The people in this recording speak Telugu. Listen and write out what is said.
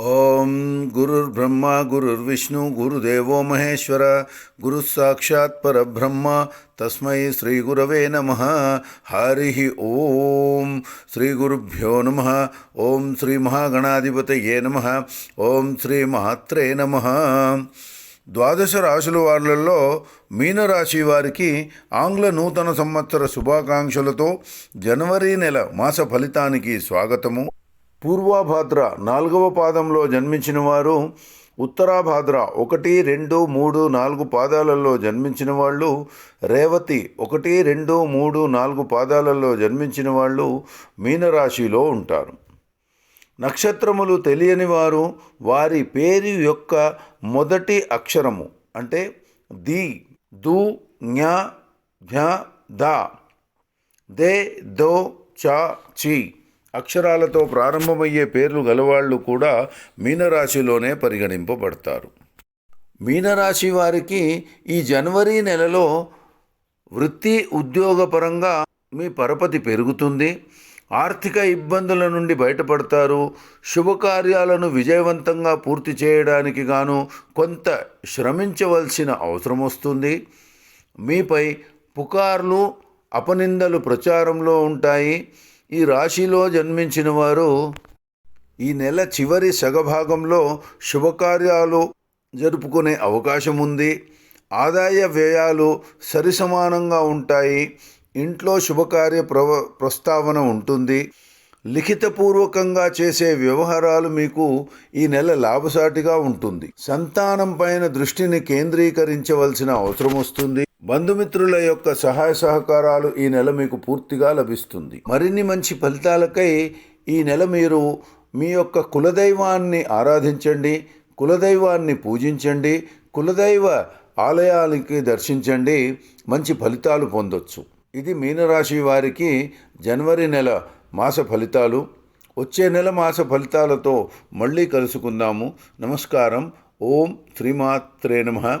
ఓం గురుర్బ్రహ్మ గురుర్విష్ణు గురుదేవో మహేశ్వర గురు సాక్షాత్ పరబ్రహ్మ తస్మై శ్రీ గురవే నమ. హరి ఓం శ్రీ గురుభ్యో నమ. ఓం శ్రీ మహాగణాధిపతయే నమ. ఓం శ్రీ మహాత్రే నమ. ద్వాదశ రాశుల వాళ్ళల్లో మీనరాశి వారికి ఆంగ్ల నూతన సంవత్సర శుభాకాంక్షలతో జనవరి నెల మాస ఫలితానికి స్వాగతము. పూర్వాభాద్ర నాలుగవ పాదంలో జన్మించిన వారు ఉత్తరాభాద్ర ఒకటి రెండు మూడు నాలుగు పాదాలలో జన్మించిన వాళ్ళు రేవతి ఒకటి రెండు మూడు నాలుగు పాదాలలో జన్మించిన వాళ్ళు మీనరాశిలో ఉంటారు. నక్షత్రములు తెలియని వారు వారి పేరు యొక్క మొదటి అక్షరము అంటే ది దు జ్ఞ ఝ ద దే దో చ చీ. అక్షరాలతో ప్రారంభమయ్యే పేర్లు గలవాళ్ళు కూడా మీనరాశిలోనే పరిగణింపబడతారు. మీనరాశి వారికి ఈ జనవరి నెలలో వృత్తి ఉద్యోగపరంగా మీ పరపతి పెరుగుతుంది. ఆర్థిక ఇబ్బందుల నుండి బయటపడతారు. శుభకార్యాలను విజయవంతంగా పూర్తి చేయడానికి గాను కొంత శ్రమించవలసిన అవసరం వస్తుంది. మీపై పుకార్లు అపనిందలు ప్రచారంలో ఉంటాయి. ఈ రాశిలో జన్మించిన వారు ఈ నెల చివరి సగభాగంలో శుభకార్యాలు జరుపుకునే అవకాశం ఉంది. ఆదాయ వ్యయాలు సరిసమానంగా ఉంటాయి. ఇంట్లో శుభకార్య ప్రవ ప్రస్తావన ఉంటుంది. లిఖితపూర్వకంగా చేసే వ్యవహారాలు మీకు ఈ నెల లాభసాటిగా ఉంటుంది. సంతానం పైన దృష్టిని కేంద్రీకరించవలసిన అవసరం వస్తుంది. బంధుమిత్రుల యొక్క సహాయ సహకారాలు ఈ నెల మీకు పూర్తిగా లభిస్తుంది. మరిన్ని మంచి ఫలితాలకై ఈ నెల మీరు మీ యొక్క కులదైవాన్ని ఆరాధించండి కులదైవాన్ని పూజించండి కులదైవ ఆలయాలకి దర్శించండి మంచి ఫలితాలు పొందొచ్చు. ఇది మీనరాశి వారికి జనవరి నెల మాస ఫలితాలు. వచ్చే నెల మాస ఫలితాలతో మళ్ళీ కలుసుకుందాము. నమస్కారం. ఓం శ్రీమాత్రే నమ.